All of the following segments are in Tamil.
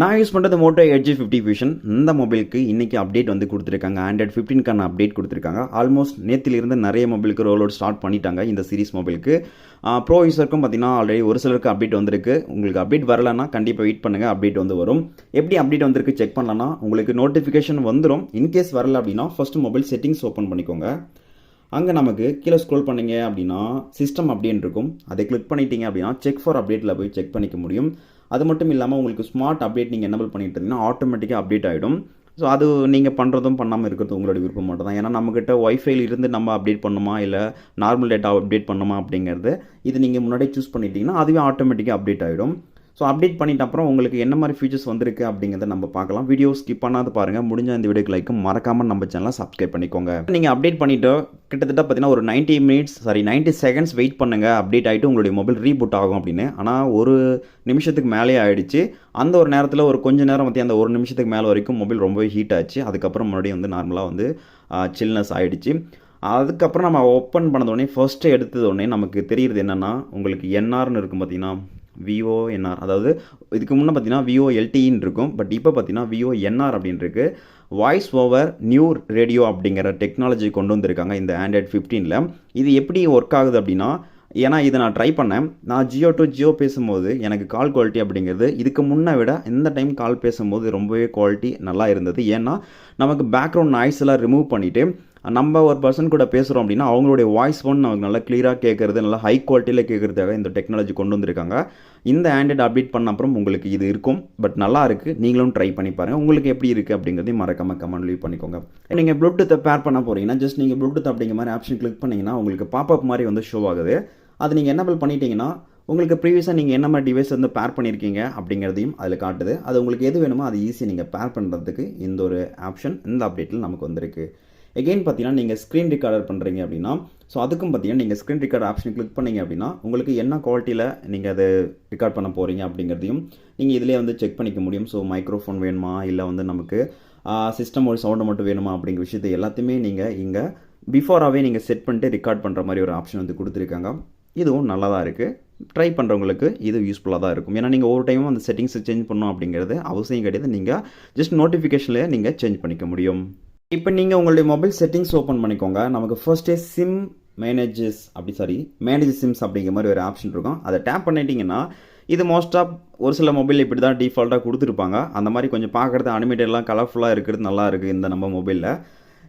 நான் யூஸ் பண்ணுறது மோட்டோ எட்ஜி ஃபிஃப்டி ஃபியூஷன் இந்த மொபைலுக்கு இன்றைக்கி அப்டேட் வந்து கொடுத்துருக்காங்க. ஆண்ட்ராய்ட் ஃபிஃப்டீன்க்கான அப்டேட் கொடுத்துருக்காங்க. ஆல்மோஸ்ட் நேத்திலிருந்து நிறைய மொபைலுக்கு ரோல் அவுட் ஸ்டார்ட் பண்ணிட்டாங்க இந்த சீரிஸ் மொபைலுக்கு ப்ரோ யூஸருக்கும் பார்த்தீங்கன்னா ஆல்ரெடி ஒரு சிலருக்கு அப்டேட் வந்திருக்கு. உங்களுக்கு அப்டேட் வரலன்னா கண்டிப்பாக வெயிட் பண்ணுங்கள் அப்டேட் வந்து வரும். எப்படி அப்டேட் வந்திருக்கு செக் பண்ணலன்னா உங்களுக்கு நோட்டிஃபிகேஷன் வந்துடும் இன்கேஸ் வரல அப்படின்னா ஃபஸ்ட்டு மொபைல் செட்டிங்ஸ் ஓப்பன் பண்ணிக்கோங்க. அங்கே நமக்கு கீழே ஸ்க்ரோல் பண்ணீங்க அப்படின்னா சிஸ்டம் அப்டேட் இருக்கும். அதை கிளிக் பண்ணிட்டீங்க அப்படின்னா செக் ஃபார் அப்டேட்டில் போய் செக் பண்ணிக்க முடியும். அது மட்டும் இல்லாமல் உங்களுக்கு ஸ்மார்ட் அப்டேட் நீங்கள் என்னபிள் பண்ணிட்டு இருந்தீங்கன்னா ஆட்டோமேட்டிக்காக அப்டேட் ஆகிடும் ஸோ அது நீங்கள் பண்ணுறதும் பண்ணாமல் இருக்கிறது உங்களோட விருப்பம் மட்டும் தான். ஏன்னா நம்மக்கிட்ட ஒய்ஃபைல இருந்து நம்ம அப்டேட் பண்ணுமா? இல்லை நார்மல் டேட்டா அப்டேட் பண்ணுமா அப்படிங்கிறது இது நீங்கள் முன்னாடியே சூஸ் பண்ணிட்டீங்கன்னா அதுவே ஆட்டோமேட்டிக்காக அப்டேட் ஆகிடும் ஸோ அப்டேட் பண்ணிட்ட அப்புறம் உங்களுக்கு என்ன மாதிரி ஃபீச்சர்ஸ் வந்திருக்கு அப்படிங்கிறத நம்ம பார்க்கலாம். வீடியோ ஸ்கிப் பண்ணாத பாருங்கள் முடிஞ்ச இந்த வீடியோக்கு லைக்கும் மறக்காமல் நம்ம சேனலை சப்ஸ்கிரைப் பண்ணிக்கோங்க. நீங்கள் அப்டேட் பண்ணிவிட்டு கிட்டத்தட்ட பார்த்தீங்கன்னா ஒரு 90 மினிட்ஸ் சாரி 90 செகண்ட்ஸ் வெயிட் பண்ணுங்கள் அப்டேட் ஆகிட்டு உங்களுடைய மொபைல் ரீபூட் ஆகும் அப்படின்னு. ஆனால் ஒரு நிமிஷத்துக்கு மேலே ஆகிடுச்சு அந்த ஒரு நேரத்தில் ஒரு கொஞ்ச நேரம் பற்றி அந்த ஒரு நிமிஷத்துக்கு மேலே வரைக்கும் மொபைல் ரொம்பவே ஹீட் ஆச்சு. அதுக்கப்புறம் மறுபடியும் வந்து நார்மலாக வந்து சில்னஸ் ஆகிடுச்சு அதுக்கப்புறம் நம்ம ஓப்பன் பண்ணதோடனே ஃபர்ஸ்ட்டு எடுத்ததோடனே நமக்கு தெரியுறது என்னென்னா உங்களுக்கு என்ஆர்னு இருக்கும் பார்த்தீங்கன்னா விஓ என்ஆர் அதாவது இதுக்கு முன்னே பார்த்தீங்கன்னா விஓ எல்டின்னு இருக்கும். பட் இப்போ பார்த்தீங்கன்னா விஓ என்ஆர் அப்படின்ருக்கு வாய்ஸ் ஓவர் நியூ ரேடியோ அப்படிங்கிற டெக்னாலஜி கொண்டு வந்திருக்காங்க இந்த ஆண்ட்ராய்ட் ஃபிஃப்டீனில் இது எப்படி ஒர்க் ஆகுது அப்படின்னா ஏன்னா இதை நான் ட்ரை பண்ணேன். நான் ஜியோ டு ஜியோ பேசும்போது எனக்கு கால் குவாலிட்டி அப்படிங்கிறது இதுக்கு முன்னே விட இந்த டைம் கால் பேசும்போது ரொம்பவே குவாலிட்டி நல்லா இருந்தது. ஏன்னா நமக்கு பேக்ரவுண்ட் நாய்ஸ் எல்லாம் ரிமூவ் பண்ணிவிட்டு நம்ம ஒரு பர்சன் கூட பேசுகிறோம் அப்படின்னா அவங்களுடைய வாய்ஸ் ஒன் நமக்கு நல்லா கிளியராக கேட்குறது நல்லா ஹை குவாலிட்டியில் கேட்குறதுக்காக இந்த டெக்னாலஜி கொண்டு வந்திருக்காங்க. இந்த ஆண்ட்ராய்டு அப்டேட் பண்ண அப்புறம் உங்களுக்கு இது இருக்கும். பட் நல்லா இருக்குது நீங்களும் ட்ரை பண்ணி பாருங்கள் உங்களுக்கு எப்படி இருக்குது அப்படிங்கிறதையும் மறக்காம கமெண்ட் லீவ் பண்ணிக்கோங்க. நீங்கள் ப்ளூடூத்தை பேர் பண்ண போகிறீங்கன்னா ஜஸ்ட் நீங்கள் ப்ளூடூத் அப்படிங்கிற மாதிரி ஆப்ஷன் கிளிக் பண்ணிங்கன்னா உங்களுக்கு பாப்அப் மாதிரி வந்து ஷோ ஆகுது. அது நீங்கள் என்னபிள் பண்ணிட்டீங்கன்னா உங்களுக்கு ப்ரீவியஸாக நீங்கள் என்ன மாதிரி டிவைஸ் வந்து பேர் பண்ணியிருக்கீங்க அப்படிங்கிறதையும் அதில் காட்டுது. அது உங்களுக்கு எது வேணுமோ அது ஈஸி நீங்கள் பேர் பண்ணுறதுக்கு இந்த ஒரு ஆப்ஷன் இந்த அப்டேட்டில் நமக்கு வந்திருக்கு. எகெயின் பார்த்தீங்கன்னா நீங்கள் ஸ்க்ரீன் ரெக்கார்டர் பண்ணுறீங்க அப்படின்னா ஸோ அதுக்கும் பார்த்தீங்கன்னா நீங்கள் ஸ்க்ரீன் ரெக்கார்ட் ஆப்ஷன் கிளிக் பண்ணீங்க அப்படின்னா உங்களுக்கு என்ன குவாலிட்டியில் நீங்கள் அதை ரெக்கார்ட் பண்ண போகிறீங்க அப்படிங்கிறதையும் நீங்கள் இதிலே வந்து செக் பண்ணிக்க முடியும். ஸோ மைக்ரோஃபோன் வேணுமா? இல்லை வந்து நமக்கு சிஸ்டம் ஒரு சவுண்டு மட்டும் வேணுமா? அப்படிங்கிற விஷயத்தை எல்லாத்தையுமே நீங்கள் இங்கே பிஃபோராகவே நீங்கள் செட் பண்ணிட்டு ரெக்கார்ட் பண்ணுற மாதிரி ஒரு ஆப்ஷன் வந்து கொடுத்துருக்காங்க. இதுவும் நல்லா தான் இருக்குது ட்ரை பண்ணுறவங்களுக்கு இது யூஸ்ஃபுல்லாக தான் இருக்கும். ஏன்னா நீங்கள் ஒவ்வொரு டைமும் அந்த செட்டிங்ஸை சேஞ்ச் பண்ணணும் அப்படிங்கிறது அவசியம் கிடையாது. நீங்கள் ஜஸ்ட் நோட்டிஃபிகேஷனில் நீங்கள் சேஞ்ச் பண்ணிக்க முடியும். இப்போ நீங்கள் உங்களுடைய மொபைல் செட்டிங்ஸ் ஓப்பன் பண்ணிக்கோங்க. நமக்கு ஃபர்ஸ்டே சிம் மேனேஜஸ் அப்படி சாரி மேனேஜ் சிம்ஸ் அப்படிங்கிற மாதிரி ஒரு ஆப்ஷன் இருக்கும். அதை டேப் பண்ணிட்டீங்கன்னா இது மோஸ்ட்டாக ஒரு சில மொபைல் இப்படி தான் டிஃபால்ட்டாக கொடுத்துருப்பாங்க. அந்த மாதிரி கொஞ்சம் பார்க்குறது அனிமேட்டட்லாம் கலர்ஃபுல்லாக இருக்கிறது நல்லா இருக்குது இந்த நம்ம மொபைலில்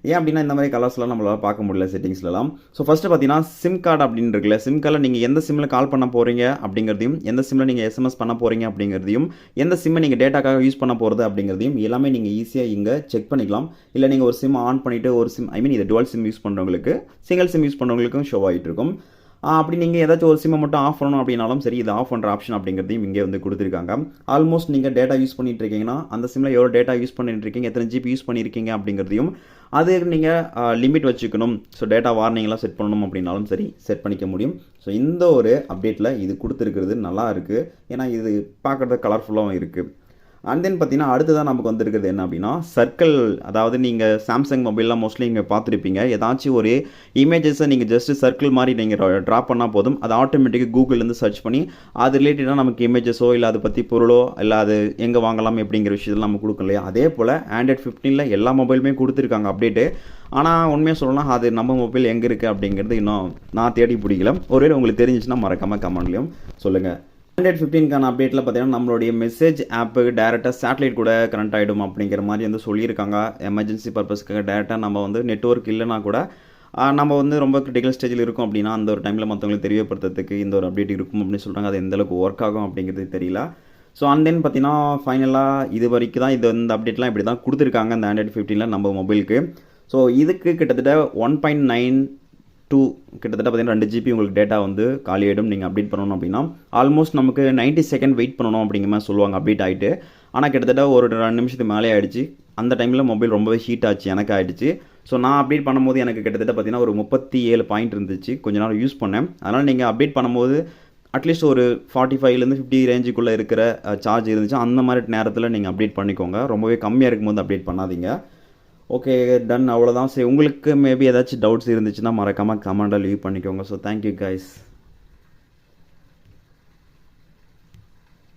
ஏன் அப்படின்னா இந்த மாதிரி கலர்ஸ்லாம் நம்மளால் பார்க்க முடியல செட்டிங்ஸ்லாம் ஸோ ஃபஸ்ட்டு பார்த்தீங்கன்னா சிம் கார்டு அப்படின்னு இருக்குல்ல சிம் கார்டில் நீங்கள் எந்த சிம்மில் கால் பண்ண போகிறீங்க அப்படிங்கிறதையும் எந்த சிம்மில் நீங்கள் எஸ்எம்எஸ் பண்ண போகிறீங்க அப்படிங்கிறதையும் எந்த சிம்மை நீங்கள் டேட்டாக்காக யூஸ் பண்ண போகிறது அப்படிங்கிறதையும் எல்லாமே நீங்கள் ஈஸியாக இங்கே செக் பண்ணிக்கலாம். இல்லை நீங்கள் ஒரு சிம் ஆன் பண்ணிவிட்டு ஒரு சிம் ஐ மீன் இது டுவல் சிம் யூஸ் பண்ணுறவங்களுக்கு சிங்கிள் சிம் யூஸ் பண்ணுறவங்களுக்கும் ஷோ ஆகிட்டு இருக்கும். அப்படி நீங்கள் ஏதாச்சும் ஒரு சிம்மை மட்டும் ஆஃப் பண்ணணும் அப்படின்னாலும் சரி இது ஆஃப் பண்ணுற ஆப்ஷன் அப்படிங்கிறதையும் இங்கே வந்து கொடுத்துருக்காங்க. ஆல்மோஸ்ட் நீங்கள் டேட்டா யூஸ் பண்ணிட்டு இருக்கீங்கன்னா அந்த சிம்மில் எவ்வளோ டேட்டா யூஸ் பண்ணிட்டு இருக்கீங்க எத்தனை ஜிபி யூஸ் பண்ணியிருக்கீங்க அப்படிங்கிறதையும் அது நீங்கள் லிமிட் வச்சுக்கணும். ஸோ டேட்டா வார்னிங்லாம் செட் பண்ணணும் அப்படின்னாலும் சரி செட் பண்ணிக்க முடியும். ஸோ இந்த ஒரு அப்டேட்டில் இது கொடுத்துருக்கிறது நல்லா இருக்குது ஏன்னா இது பார்க்குறது கலர்ஃபுல்லாகவும் இருக்குது அண்ட் தென் பார்த்தீங்கன்னா அடுத்ததான் நமக்கு வந்திருக்கிறது என்ன அப்படின்னா சர்க்கிள் அதாவது நீங்கள் சாம்சங் மொபைல்லாம் மோஸ்ட்லி நீங்கள் பார்த்துருப்பீங்க. ஏதாச்சும் ஒரு இமேஜஸை நீங்கள் ஜஸ்ட் சர்க்கிள் மாதிரி நீங்கள் ட்ரா பண்ணால் போதும். அது ஆட்டோமேட்டிக்காக கூகுள்லேருந்து சர்ச் பண்ணி அது ரிலேட்டடாக நமக்கு இமேஜஸோ இல்லை அதை பற்றி பொருளோ இல்லை அது எங்கே வாங்கலாம் அப்படிங்கிற விஷயத்தில் நம்ம கொடுக்கும் இல்லையா? அதே போல் ஆண்ட்ராய்ட் ஃபிஃப்டீனில் எல்லா மொபைலுமே கொடுத்துருக்காங்க அப்டேட்டு ஆனால் உண்மையாக சொல்லலாம் அது நம்ம மொபைல் எங்கே இருக்குது அப்படிங்கிறது இன்னும் நான் தேடி பிடிக்கல. ஒருவேளை உங்களுக்கு தெரிஞ்சிச்சுன்னா மறக்காமல் கமெண்ட்லேயும் சொல்லுங்கள் ஆண்ட்ராய்ட் ஃபிஃப்டீன்கான அப்டேட்டில் பார்த்தீங்கன்னா நம்மளுடைய மெசேஜ் ஆப்பு டேரெக்டாக சேட்டலைட் கூட கனெக்ட் ஆகிடும் அப்படிங்கிற மாதிரி வந்து சொல்லியிருக்காங்க. எமர்ஜென்சி பர்பஸ்க்காக டேரெக்டாக நம்ம வந்து நெட்ஒர்க் இல்லைனா கூட நம்ம வந்து ரொம்ப கிரிட்டிக்கல் ஸ்டேஜில் இருக்கும் அப்படின்னா அந்த ஒரு டைமில் மற்றவங்களுக்கு தெரியப்படுத்துறதுக்கு இந்த ஒரு அப்டேட் இருக்கும் அப்படின்னு சொல்கிறாங்க அது எந்தளவுக்கு ஒர்க் ஆகும் அப்படிங்கிறது தெரியல. ஸோ அண்ட் தென் பார்த்தீங்கன்னா ஃபைனலாக இது வரைக்கும் தான் இது இந்த அப்டேட்லாம் இப்படி தான் கொடுத்துருக்காங்க இந்த ஆண்ட்ராய்ட் ஃபிஃப்டீனில் நம்ம மொபைலுக்கு ஸோ இதுக்கு கிட்டத்தட்ட ஒன் பாயிண்ட் நைன் டூ கிட்டத்தட்ட பார்த்தீங்கன்னா ரெண்டு ஜிபி உங்களுக்கு டேட்டா வந்து காலியாயிடும். நீங்கள் அப்டேட் பண்ணணும் அப்படின்னா ஆல்மோஸ்ட் நமக்கு நைன்ட்டி செகண்ட் வெயிட் பண்ணணும் அப்படிங்கிற மாதிரி சொல்லுவாங்க அப்டேட் ஆகிட்டு ஆனால் கிட்டத்தட்ட ஒரு ரெண்டு நிமிஷத்துக்கு மேலே ஆகிடுச்சு அந்த டைமில் மொபைல் ரொம்பவே ஹீட் ஆச்சு எனக்கு ஆகிடுச்சு ஸோ நான் அப்டேட் பண்ணும்போது எனக்கு கிட்டத்தட்ட பார்த்தீங்கன்னா ஒரு முப்பத்தி ஏழு பாயிண்ட் இருந்துச்சு. கொஞ்ச நாள் யூஸ் பண்ணேன். அதனால் நீங்கள் அப்டேட் பண்ணும்போது அட்லீஸ்ட் ஒரு ஃபார்ட்டி ஃபைவ்லேருந்து ஃபிஃப்டி ரேஞ்சுக்குள்ளே இருக்கிற சார்ஜ் இருந்துச்சு. அந்த மாதிரி நேரத்தில் நீங்கள் அப்டேட் பண்ணிக்கோங்க. ரொம்பவே கம்மியாக இருக்கும்போது அப்டேட் பண்ணாதீங்க. ஓகே டன் அவ்வளோதான் சரி உங்களுக்கு மேபி ஏதாச்சும் டவுட்ஸ் இருந்துச்சுன்னா மறக்காமல் கமெண்டாக லீவ் பண்ணிக்கோங்க. So thank you guys